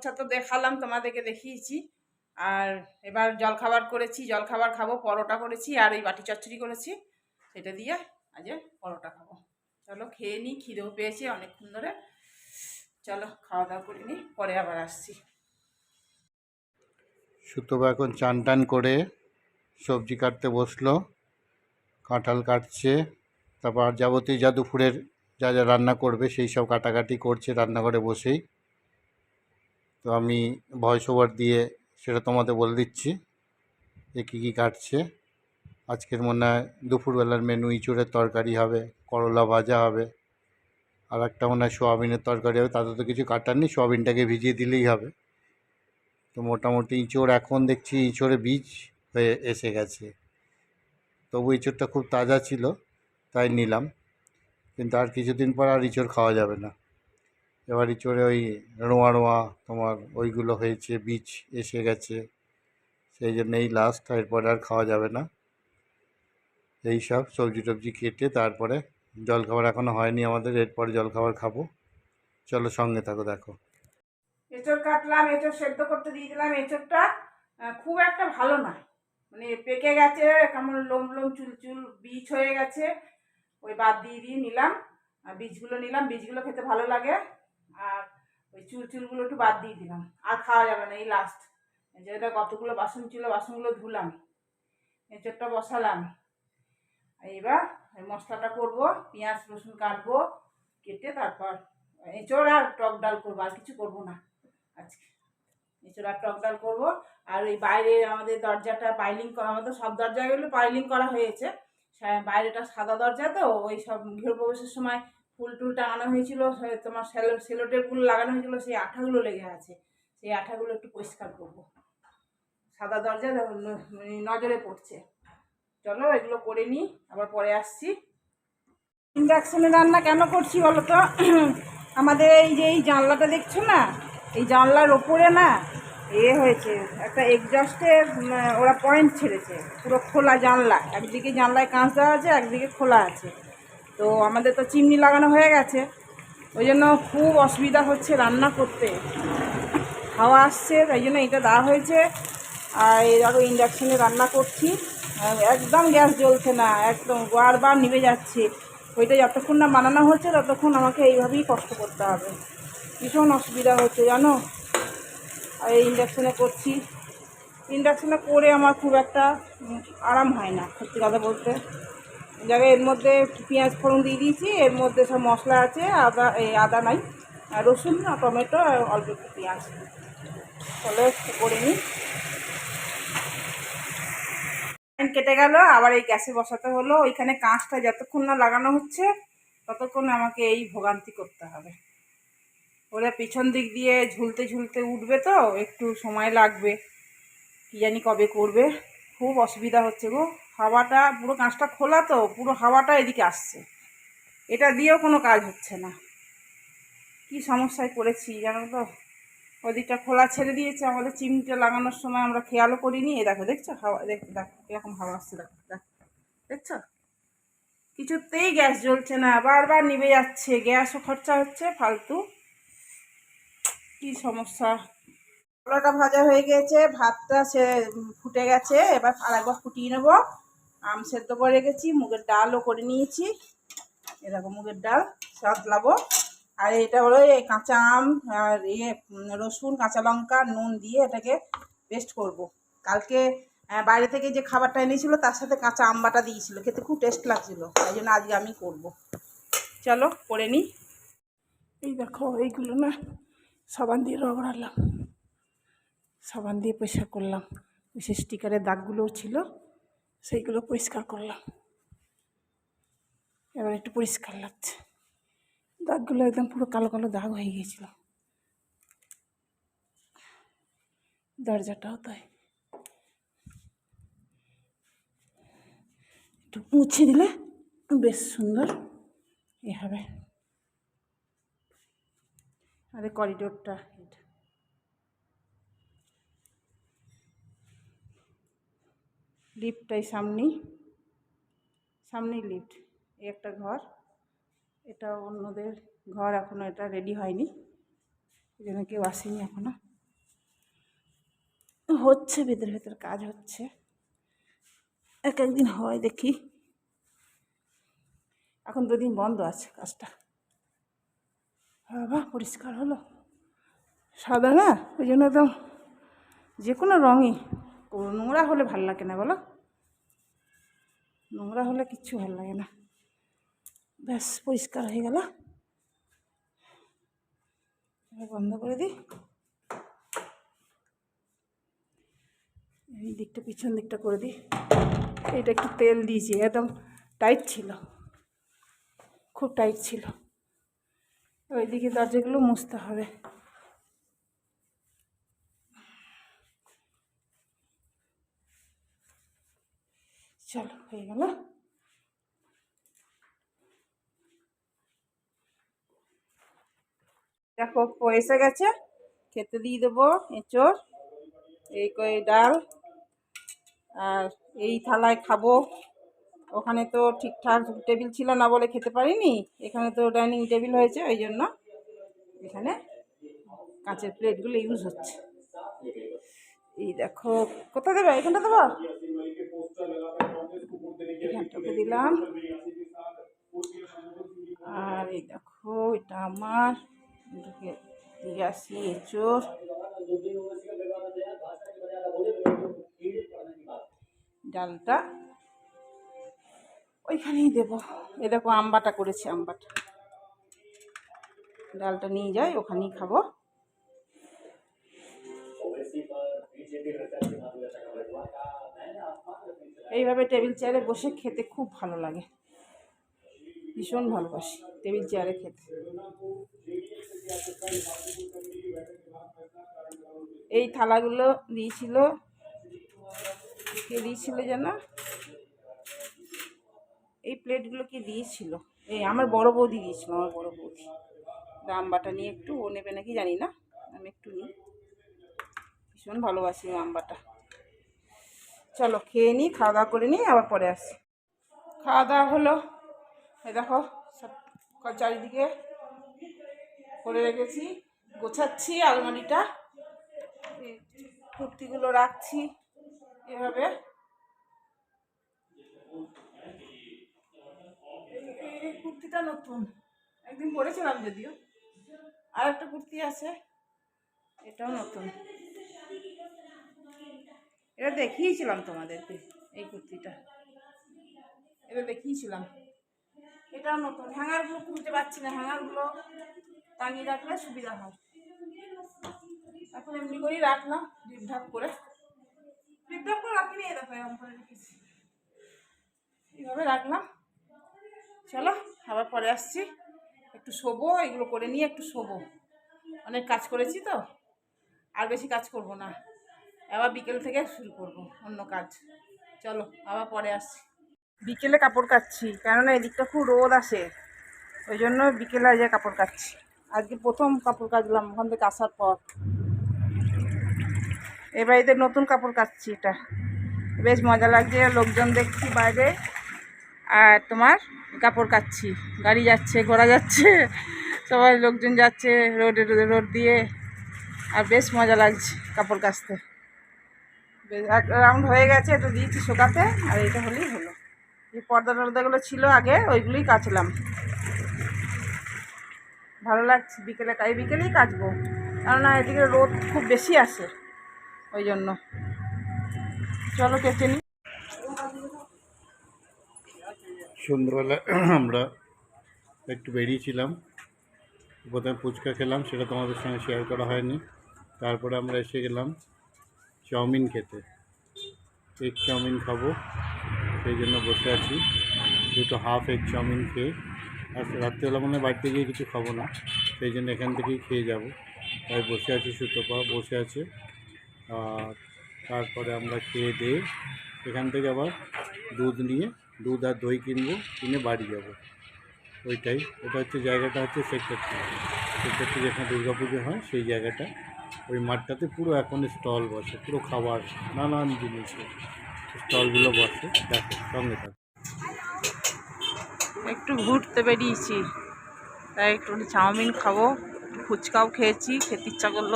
মোছা তো দেখালাম, তোমাদেরকে দেখিয়েছি। আর এবার জলখাবার করেছি, জলখাবার খাব, পরোটা করেছি, আর এই বাটি চচ্চড়ি করেছি। সেটা দিয়ে আজ পরোটা খাব। চলো খেয়ে নিই খিদেও পেয়েছি অনেকক্ষণ ধরে। চলো খাওয়া দাওয়া করে নিই পরে আবার আসছি। সুতবা এখন চান টান করে সবজি কাটতে বসল, কাঁঠাল কাটছে, তারপর যাবতীয় যা দুপুরের যা যা রান্না করবে সেই সব কাটাকাটি করছে রান্নাঘরে বসেই। তো আমি ভয়েস ওভার দিয়ে সেটা তোমাদের বলে দিচ্ছি যে কী কী কাটছে। আজকের মনে হয় দুপুরবেলার মেনু ইঁচুড়ের তরকারি হবে, করলা ভাজা হবে, আর একটা মনে হয় সোয়াবিনের তরকারি হবে। তাতে তো কিছু কাটার নেই, সোয়াবিনটাকে ভিজিয়ে দিলেই হবে। তো মোটামুটি ইঁচড় এখন দেখছি ইঁচড়ে বীজ হয়ে এসে গেছে। তবু ইঁচড়টা খুব তাজা ছিল, তাই নিলাম। কিন্তু আর কিছুদিন পর আর ইঁচড় খাওয়া যাবে না। এবার ইঁচড়ে ওই রোঁয়া রোঁয়া তোমার ওইগুলো হয়েছে বীজ এসে গেছে। সেই জন্য এই লাস্ট এরপরে আর খাওয়া যাবে না। এই সব সবজি টবজি কেটে তারপরে জলখাবার এখনও হয়নি আমাদের, এরপরে জলখাবার খাব। চলো সঙ্গে থাকো, দেখো। এঁচড় কাটলাম, এঁচড় সেদ্ধ করতে দিয়ে দিলাম। এঁচড়টা খুব একটা ভালো নয় মানে পেকে গেছে, কেমন লোম লোম চুল চুল বীজ হয়ে গেছে। ওই বাদ দিয়ে দিয়ে নিলাম। আর বীজগুলো নিলাম। বীজগুলো খেতে ভালো লাগে। আর ওই চুল চুলগুলো একটু বাদ দিয়ে দিলাম। আর খাওয়া যাবে না, এই লাস্ট যেটা কতগুলো বাসন ছিল, বাসনগুলো ধুলাম। এঁচড়টা বসালাম। এইবার এই মশলাটা করব, পেঁয়াজ, রসুন কাটবো, কেটে তারপর এঁচড় আর টক ডাল করব, আর কিছু করব না আজকে। এঁচড় আর টক ডাল করব। আর ওই বাইরে আমাদের দরজাটা পাইলিং আমাদের সব দরজাগুলো পাইলিং করা হয়েছে। বাইরেটা সাদা দরজা তো, ওই সব গৃহপ্রবেশের সময় ফুল টুল টাঙানো হয়েছিল তোমার সেলো সেলোটেপগুলো লাগানো হয়েছিল, সেই আঠাগুলো লেগে আছে। সেই আঠাগুলো একটু পরিষ্কার করব। সাদা দরজা মানে নজরে পড়ছে। চলো এগুলো করে নিই, আবার পরে আসছি। ইন্ডাকশনে রান্না কেন করছি বলো তো? আমাদের এই যে এই জানলাটা দেখছ না? এই জানলার ওপরে না, এ হয়েছে, একটা এক্সস্টে ওরা পয়েন্ট ছেড়েছে। পুরো খোলা জানলা, একদিকে জানলায় কাঁচ দেওয়া আছে, একদিকে খোলা আছে। তো আমাদের তো চিমনি লাগানো হয়ে গেছে। ওই জন্য খুব অসুবিধা হচ্ছে রান্না করতে। হাওয়া আসছে, তাই জন্য এটা দেওয়া হয়েছে। আর ধরো ইন্ডাকশানে রান্না করছি। একদম গ্যাস জ্বলছে না, একদম বারবার নিভে যাচ্ছে। ওইটা যতক্ষণ না বানানো হচ্ছে, ততক্ষণ আমাকে এইভাবেই কষ্ট করতে হবে। ভীষণ অসুবিধা হচ্ছে, জানো? আর এই ইন্ডাকশানে করছি। ইন্ডাকশানে করে আমার খুব একটা আরাম হয় না, সত্যি কথা বলতে। জায়গায় এর মধ্যে পেঁয়াজ ফোড়ন দিয়ে দিয়েছি, এর মধ্যে সব মশলা আছে, আদা এই আদা নাই রসুন টমেটো, আর অল্প একটু পেঁয়াজ। একটু করে নিই। কেটে গেল, আবার এই গ্যাসে বসাতে হলো। ওইখানে কাঁচটা যতক্ষণ না লাগানো হচ্ছে, ততক্ষণ আমাকে এই ভোগান্তি করতে হবে। ওরা পিছন দিক দিয়ে ঝুলতে ঝুলতে উঠবে তো, একটু সময় লাগবে। কি জানি কবে করবে। খুব অসুবিধা হচ্ছে গো। হাওয়াটা, পুরো কাঁচটা খোলা তো, পুরো হাওয়াটা এদিকে আসছে। এটা দিয়েও কোনো কাজ হচ্ছে না। কি সমস্যায় পড়েছি জানো তো? ওদিকটা খোলা ছেড়ে দিয়েছে, আমাদের চিমনিটা লাগানোর সময় আমরা খেয়ালও করিনি। এ দেখো, দেখছ? হাওয়া, দেখ, দেখো, কীরকম হাওয়া আসছে, দেখো দেখো, দেখছ? কিছুতেই গ্যাস জ্বলছে না, বারবার নিভে যাচ্ছে, গ্যাসও খরচা হচ্ছে, ফালতু। কি সমস্যা? কলাটা ভাজা হয়ে গেছে, ভাতটা সে ফুটে গেছে, এবার আর একবার ফুটিয়ে নেব। আম সেদ্ধ করে রেখেছি, মুগের ডালও করে নিয়েছি। এরকম মুগের ডাল, সাতলাবো। আর এটা হলো এই কাঁচা আম আর ইয়ে রসুন, কাঁচা লঙ্কা, নুন দিয়ে এটাকে পেস্ট করব। কালকে বাইরে থেকে যে খাবারটা এনেছিল তার সাথে কাঁচা আম বাটা দিয়েছিল। খেতে খুব টেস্ট লাগছিল, তাই জন্য আজকে আমি করব। চলো, করে নিই এই দেখো, এইগুলো না সাবান দিয়ে রগড়ালাম। সাবান দিয়ে পরিষ্কার করলাম। সে স্টিকারের দাগগুলোও ছিল। সেইগুলো পরিষ্কার করলাম। এবার একটু পরিষ্কার লাগছে। দাগগুলো একদম পুরো কালো কালো দাগ হয়ে গিয়েছিল। দরজাটাও তাই। একটু মুছে দিলে বেশ সুন্দর। এ হবে। আর এই করিডোরটা এটা লিফটটাই সামনেই সামনেই লিফট, এই একটা ঘর। এটা অন্যদের ঘর এখনও এটা রেডি হয়নি, এই জন্য কেউ আসেনি এখনও হচ্ছে, ভেতরে ভেতরে কাজ হচ্ছে। এক একদিন হয় দেখি। এখন দুদিন বন্ধ আছে কাজটা। বাবা, পরিষ্কার হলো। সাদা না, ওই জন্য একদম যে কোনো রঙই নোংরা হলে ভালো লাগে না, বলো? নোংরা হলে কিচ্ছু ভালো লাগে না। ব্যাস, পরিষ্কার হয়ে গেল। বন্ধ করে দিই। এই দিকটা পিছন দিকটা করে দিই। এটা একটু তেল দিয়েছি, একদম টাইট ছিল। খুব টাইট ছিল। ওই ওইদিকে দরজাগুলো মুছতে হবে। চলো, হয়ে গেল। দেখো এসে গেছে। খেতে দিয়ে দেবো, এঁচড়, এই কই ডাল, আর এই থালায় খাব। ওখানে তো ঠিকঠাক টেবিল ছিল না বলে খেতে পারিনি। এখানে তো ডাইনিং টেবিল হয়েছে, ওই জন্য এখানে কাঁচের প্লেটগুলো ইউজ হচ্ছে। এই দেখো, কোথায় দেবে? এখানটা দেবো? এখানটাতে দিলাম। আর এই দেখো এটা আমার। আসি এঁচড়। ডালটা ওইখানেই দেবো। এ দেখো আমবাটা করেছি আমবাটা। ডালটা নিয়ে যাই ওখানেই খাব। এইভাবে টেবিল চেয়ারে বসে খেতে খুব ভালো লাগে। ভীষণ ভালোবাসি টেবিল চেয়ারে খেতে। এই থালাগুলো দিয়েছিল। কে দিয়েছিল যেন? এই প্লেটগুলো কি দিয়েছিল? এই আমার বড় বৌদি দিয়েছিল, আমার বড় বৌদি। দাম বাটা নিয়ে একটু ও নেবে নাকি জানি না, আমি একটু নিই। ভীষণ ভালোবাসি আমি আমবাটা চলো, খেয়ে নিই, খাওয়া দাওয়া করে নিই, আবার পরে আসি খাওয়া দাওয়া হলো। এই দেখো, সব চারিদিকে করে রেখেছি, গোছাচ্ছি আলমারিটা। কুর্তিগুলো রাখছি এভাবে। এই কুর্তিটা নতুন। একদিন পরেছিলাম যদিও। আর একটা কুর্তি আছে, এটাও নতুন। এটা দেখিয়েছিলাম তোমাদেরকে এই কুর্তিটা। এটা দেখিয়েছিলাম। এটাও নতুন। হ্যাঙ্গারগুলো খুলতে পারছি না। হ্যাঙ্গারগুলো টাঙিয়ে রাখলে সুবিধা হয়। এখন এমনি করেই রাখলাম ঢিপঢাপ করে। ঢিপঢাপ করে রাখিনি, এই দেখো এরকম করে রেখেছি। এইভাবে রাখলাম। চলো, আবার পরে আসছি। একটু শোবো, এগুলো করে নিয়ে একটু শোবো। অনেক কাজ করেছি তো। আর বেশি কাজ করব না। আবার বিকেল থেকে শুরু করব অন্য কাজ। চলো, আবার পরে আসছি। বিকেলে কাপড় কাচ্ছি, কেননা এদিকটা খুব রোদ আসে। ওই জন্য বিকেলে আজ কাপড় কাচ্ছি। আজকে প্রথম কাপড় কাচলাম, ওখান থেকে আসার পর। এ বাড়িতে নতুন কাপড় কাচ্ছি এটা। বেশ মজা লাগছে, লোকজন দেখছি বাইরে। আর তোমার কাপড় কাচ্ছি, গাড়ি যাচ্ছে, ঘোড়া যাচ্ছে, সবাই লোকজন যাচ্ছে রোডে রোডে, রোড দিয়ে। আর বেশ মজা লাগছে কাপড় কাচতে। এক রাউন্ড হয়ে গেছে, এটা দিয়েছি শোকাতে, আর এটা হলেই হলো। এই পর্দা টর্দাগুলো ছিল আগে, ওইগুলোই কাচলাম। ভালো লাগছে, বিকেলে এই বিকেলেই কাচবো। কেননা এদিকে রোদ খুব বেশি আসে, ওই জন্য। চলো কেচে নিই সন্ধ্যাবেলা আমরা একটু বেরিয়েছিলাম। প্রথমে ফুচকা খেলাম, সেটা তোমাদের সঙ্গে শেয়ার করা হয়নি। তারপরে আমরা এসে গেলাম। চাউমিন খেতে। এগ চাউমিন খাব, সেই জন্য বসে আছি। দুটো হাফ এগ চাউমিন খেয়ে। আর রাত্রেবেলা মনে বাড়িতে গিয়ে কিছু খাব না, সেই জন্য এখান থেকেই খেয়ে যাব। তাই বসে আছি সুতপা, বসে আছে। আর তারপরে আমরা খেয়ে দিয়ে এখান থেকে আবার দুধ নিয়ে, দুধ আর দই কিনবো, কিনে বাড়ি যাব। ওইটাই। ওটা হচ্ছে জায়গাটা হচ্ছে সেক্টর সেক্টর যেখানে দুর্গা পুজো হয়, সেই জায়গাটা। ওই মাঠটাতে পুরো এখন স্টল বসে, পুরো খাবার নানান জিনিসের স্টলগুলো বসে। দেখো, সঙ্গে থাকো। একটু ঘুরতে বেরিয়েছি। তাই একটু চাউমিন খাব ফুচকাও খেয়েছি, খেতে ইচ্ছা করল,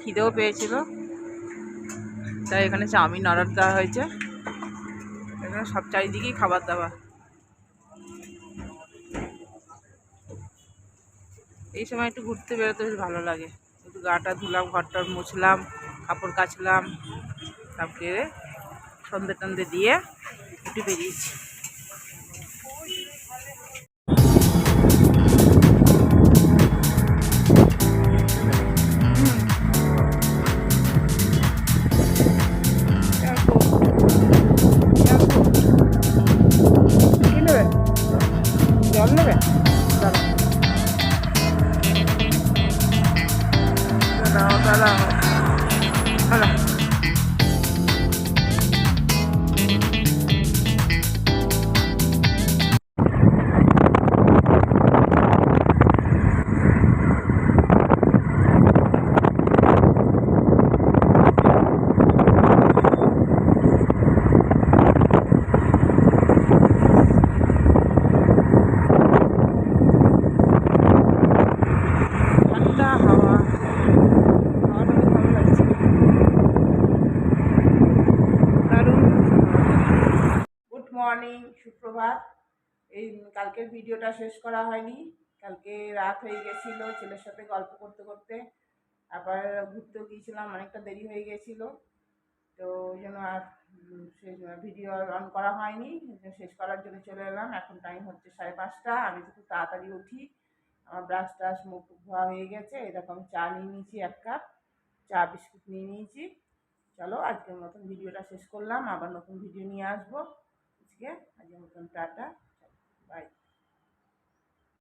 খিদেও পেয়েছিল। তাই এখানে চাউমিন অর্ডার দেওয়া হয়েছে। এখানে সব চারিদিকেই খাবার দাবার। এই সময় একটু ঘুরতে বেরোতে বেশ ভালো লাগে। গাটা ধুলাম ঘরটা মুছলাম কাপড় কাচলাম তারপরে সন্ধে টন্ধে দিয়ে একটু বেরিয়েছি। এই কালকের ভিডিওটা শেষ করা হয়নি। কালকে রাত হয়ে গেছিল, ছেলের সাথে গল্প করতে করতে। আবার ঘুরতেও গিয়েছিলাম, অনেকটা দেরি হয়ে গেছিল। তো ওই জন্য আর শেষ ভিডিও অন করা হয়নি। শেষ করার জন্য চলে এলাম। এখন টাইম হচ্ছে সাড়ে পাঁচটা। আমি তো খুব তাড়াতাড়ি উঠি। আমার ব্রাশ ট্রাশ মুখ ধোয়া হয়ে গেছে। এরকম চা নিয়ে নিয়েছি এক কাপ। চা, বিস্কুট নিয়ে নিয়েছি। চলো, আজকের মতন ভিডিওটা শেষ করলাম। আবার নতুন ভিডিও নিয়ে আসব। আজকে, আজকের মতন টাটা। right?